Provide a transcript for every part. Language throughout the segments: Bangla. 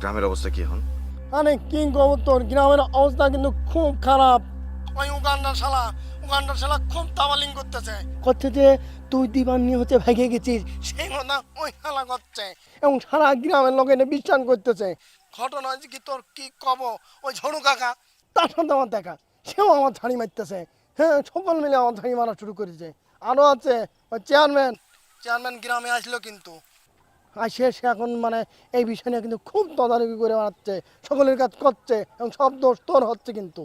গ্রামের অবস্থা কি এখন? আরে কি খবর তোর গ্রামের অবস্থা কিন্তু খুব খারাপ। ওই উগান্ডার শালা উগান্ডার শালা খুব তাবালিং করতেছে। করছে যে তুই দিবান নিয়ে হচ্ছে ভেগে গেছিস। সেই কথা ওই শালা করছে। এবং সারা গ্রামের লোক এটা বিশ্বাস করতেছে। ঘটনা হয়েছে কি তোর কি কব? ওই ঝড়ু কাকা। তার সাথে আমার দেখা। সেও আমার ঝাড়ি মারতেছে। হ্যাঁ সকল মিলে আমার ঝাড়ি মারা শুরু করেছে। আরও আছে। ওই চেয়ারম্যান চেয়ারম্যান গ্রামে আসলো কিন্তু। আর সে সে এখন মানে এই বিষয় নিয়ে কিন্তু খুব তদারকি করে বেড়াচ্ছে সকলের কাজ করছে এবং সব দোষ তোর হচ্ছে কিন্তু।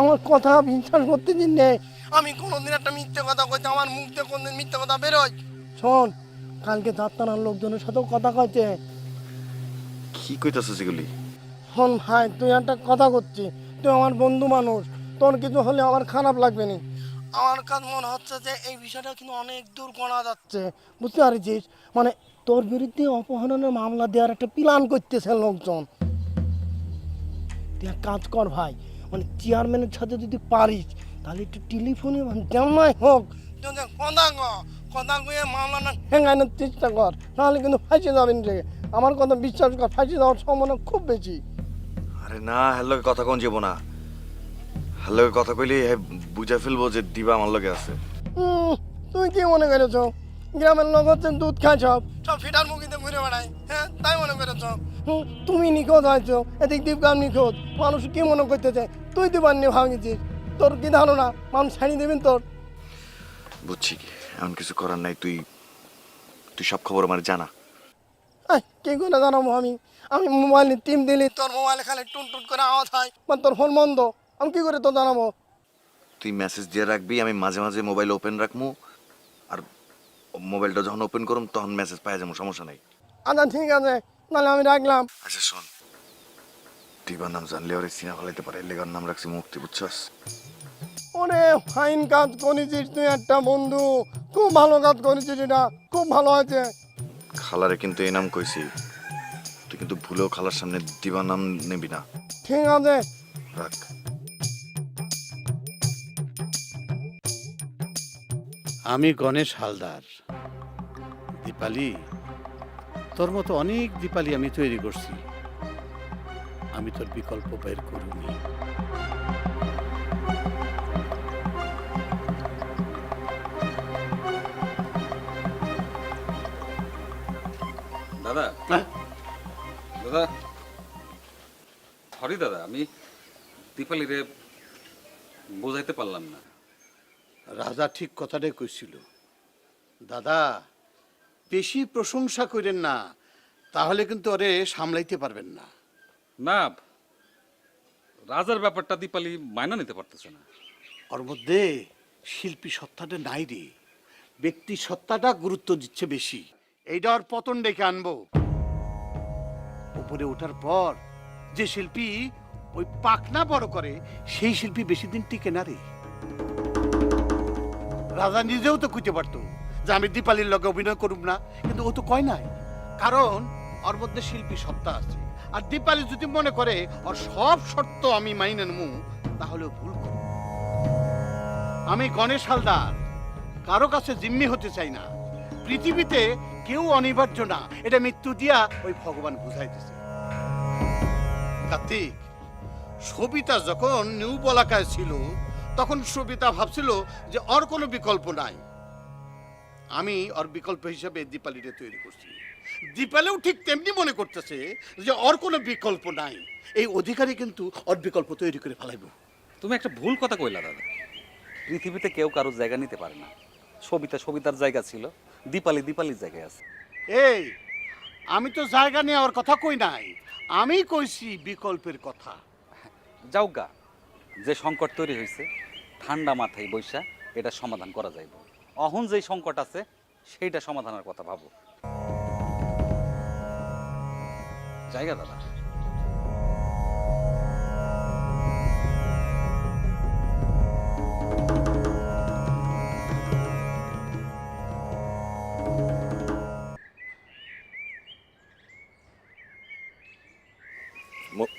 আমার কথা বিশ্বাস করতে দিন নেই আমি কোনোদিন একটা মিথ্যে কথা কইতে আমার মুখ দিয়ে কোনদিন মিথ্যে কথা বেরোয়। শোন কালকে যাত্রার লোকজনের সাথেও কথা কইছে। কি কইতাছিস এগুলি? শোন ভাই তুই একটা কথা করছিস তুই আমার বন্ধু মানুষ তোর কিছু হলে আমার খারাপ লাগবে না। আমার কাছে মনে হচ্ছে যে এই বিষয়টা কিন্তু অনেক দূর করা যাচ্ছে। বুঝতে পারছিস? মানে তোর বিরুদ্ধে অপহরণের মামলা দেওয়ার একটা প্ল্যান করতেছে লোকজন। তুই এক কাজ কর ভাই মানে চেয়ারম্যানের সাথে যদি পারিস তাহলে একটু টেলিফোনে যেমন হোক। তুই যে কথা ক কথা মামলাটা হেঙ্গানোর চেষ্টা কর নাহলে কিন্তু ফাঁসে যাবেন রে আমার কথা বিশ্বাস কর ফাঁসে যাওয়ার সম্ভাবনা খুব বেশি। আরে না হ্যালো কথা কোন যাব না হ্যালোকে কথা কইলে বুঝা ফেলব যে দিবা আমার লগে আছে। তুই কি মনে করেছ? গ্রামের হচ্ছে দুধ খায় সব সব ফিটার মুখিতে ঘুরে বেড়ায়। হ্যাঁ তাই মনে করেছ? তুমি নিখোঁজ হয়েছো এদিক দীপগাম নিখোঁজ। মানুষ কি মনে করতেছে? তুই দিবার নিয়ে ভাঙিছিস। তোর কি ধারণা? মানুষ ছাড়িয়ে দেবেন তোর? বুঝছি কি এমন কিছু করার নাই তুই তুই সব খবর আমার জানা। কি করে জানাব আমি? আমি মোবাইলে টিম দিলি তোর মোবাইলে খালি টুন টুন করে আওয়াজ হয় তোর ফোন বন্ধ। আমি কি করে তো জানাব? তুই মেসেজ দিয়ে রাখবি আমি মাঝে মাঝে মোবাইল ওপেন রাখব আর মোবাইলটা যখন ওপেন করুম তখন মেসেজ পাই যাব সমস্যা নাই। আচ্ছা ঠিক আছে। নাহলে আমি রাখলাম। আচ্ছা শোন। দিবার নাম জানলে ওরে সিনা ফলাইতে পারে লেগার নাম রাখছি মুক্তি বুঝছস? ওরে ফাইন কাজ করেছিস তুই একটা বন্ধু। খুব ভালো কাজ করেছিস এটা খুব ভালো আছে খালারে কিন্তু এই নাম কইছি। তুই কিন্তু ভুলেও খালার সামনে দিবার নাম নেবি না। ঠিক আছে। রাখ। আমি গণেশ হালদার। দীপালি তোর মতো অনেক দীপালি আমি তৈরি করছি। আমি তোর বিকল্প বের করুনি। দাদা হ্যাঁ? দাদা সরি দাদা আমি দীপালিরে বোঝাইতে পারলাম না। রাজা ঠিক কথাটাই কইছিল। দাদা বেশি প্রশংসা করেন না তাহলে কিন্তু ওরে সামলাইতে পারবেন না। না রাজার ব্যাপারটা দীপালি মাইনা নিতে পারতেছে না। ওর মধ্যে শিল্পী সত্তাটা নাই রে ব্যক্তি সত্তাটা গুরুত্ব দিচ্ছে বেশি। এইটা ওর পতন ডেকে আনব। উপরে ওঠার পর যে শিল্পী ওই পাকনা বড় করে সেই শিল্পী বেশি দিন টিকে না রে। রাজা নিজেও তো খুঁজে পারতো যে আমি দীপালির লগে অভিনয় করুম না, কিন্তু ও তো কয় নাই। কারণ ওর মধ্যে শিল্পী সত্তা আছে। আর দীপালি যদি মনে করে ওর সব শর্ত আমি মাইনে নেব তাহলে ভুল করবে। আমি গণেশ হালদার, কারও কাছে জিম্মি হতে চাই না। পৃথিবীতে কেউ অনিবার্য না, এটা মৃত্যু দিয়া ওই ভগবান বুঝাইতেছে। কার্তিক, সবিতা যখন নিউ বলাকায় ছিল তখন সবিতা ভাবছিল যে ওর কোনো বিকল্প নাই। আমি ওর বিকল্প হিসেবে দীপালিটা তৈরি করছি। দীপালিও ঠিক তেমনি মনে করতেছে যে ওর কোনো বিকল্প নাই। এই অধিকারী কিন্তু ওর বিকল্প তৈরি করে ফেলাইব। তুমি একটা ভুল কথা কইলা দাদা। পৃথিবীতে কেউ কারোর জায়গা নিতে পারে না। সবিতা সবিতার জায়গা ছিল দীপালি দীপালির জায়গায় আছে। এই আমি তো জায়গা নেওয়ার কথা কই নাই। আমি কইছি বিকল্পের কথা। যাও গা। যে সংকট তৈরি হয়েছে, ঠান্ডা মাথায় বৈশা এটা সমাধান করা যাইব। অহন যেই সংকট আছে, সেইটা সমাধানের কথা ভাবো। জায়গা দাদা।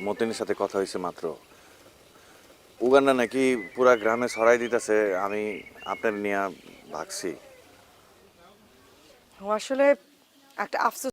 মতিনের সাথে কথা হয়েছে মাত্র। উগান্ডা নাকি পুরা গ্রামে ছড়াই দিতেছে আমি আপনার নিয়ে ভাগছি। আসলে একটা আফসোস